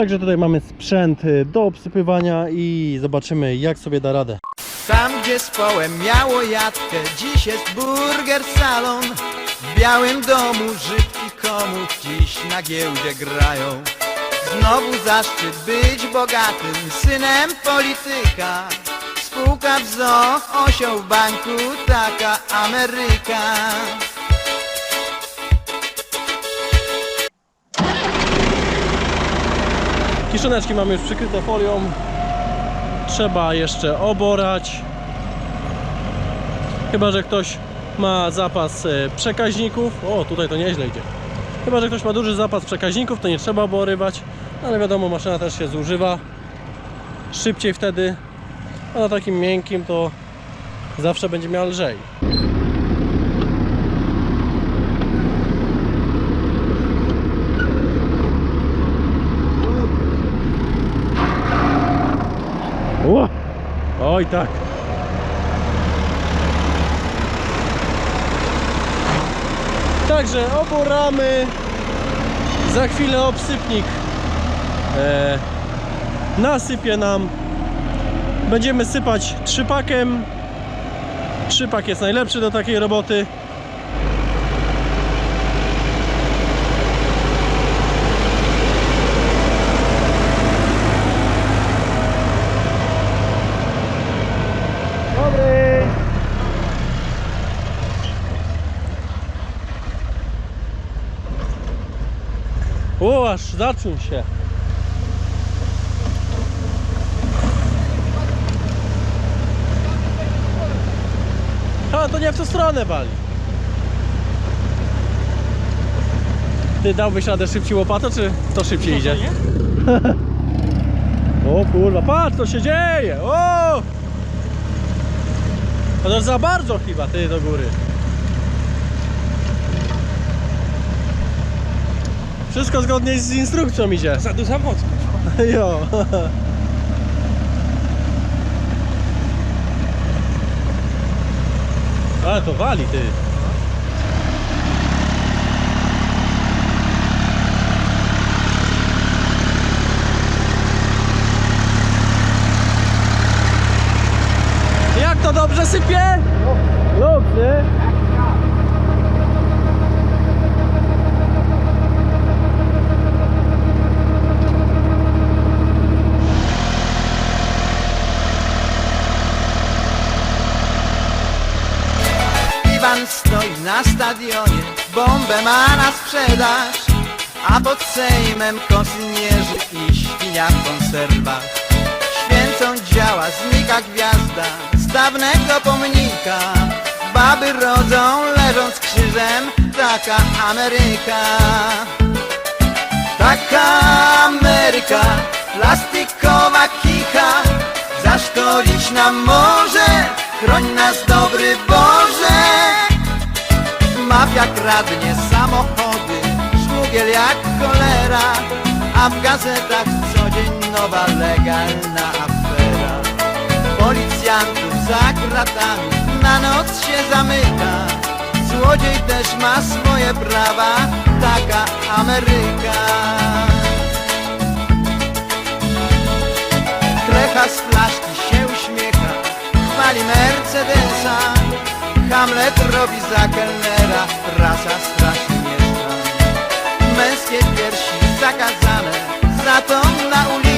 Także tutaj mamy sprzęt y, do obsypywania i zobaczymy jak sobie da radę. Tam gdzie społem miało jatkę, dziś jest burger salon. W białym domu Żyd i komów dziś na giełdzie grają. Znowu zaszczyt być bogatym synem polityka. Spółka w zoo, osioł w banku, taka Ameryka. Kiszoneczki mamy już przykryte folią. Trzeba jeszcze oborać. Chyba, że ktoś ma zapas e, przekaźników. O, tutaj to nieźle idzie. Chyba, że ktoś ma duży zapas przekaźników, to nie trzeba oborywać. Ale wiadomo, maszyna też się zużywa. Szybciej wtedy. A na takim miękkim to zawsze będzie miał lżej. O! Oj tak. Także oboramy. Za chwilę obsypnik e, nasypie nam. Będziemy sypać trzypakiem. Trzypak jest najlepszy do takiej roboty. O, aż zaczął się. A, to nie w tą stronę wali. Ty dałbyś radę szybciej łopatą, czy to szybciej idzie? o kurwa, patrz co się dzieje! O! To za bardzo chyba, ty do góry. Wszystko zgodnie z instrukcją idzie. Za duża moc. Jo. Ale to wali ty. Jak to dobrze sypie? Dobrze. Iwan stoi na stadionie, bombę ma na sprzedaż A pod Sejmem kosynierzy i świnia w konserwach. Święcą działa, znika gwiazda z dawnego pomnika. Baby rodzą, leżąc krzyżem, taka Ameryka. Taka Ameryka, plastikowa kicha Zaszkodzić nam może, chroń nas dobry Boże Mafia kradnie samochody, szmugiel jak cholera A w gazetach co dzień nowa legalna afera. Policjantów za kratami na noc się zamyka Złodziej też ma swoje prawa, taka Ameryka. Krecha z flaszki się uśmiecha, chwali Mercedesa Hamlet robi za kelnera, rasa strasznie Męskie piersi zakazane, za to na ulicach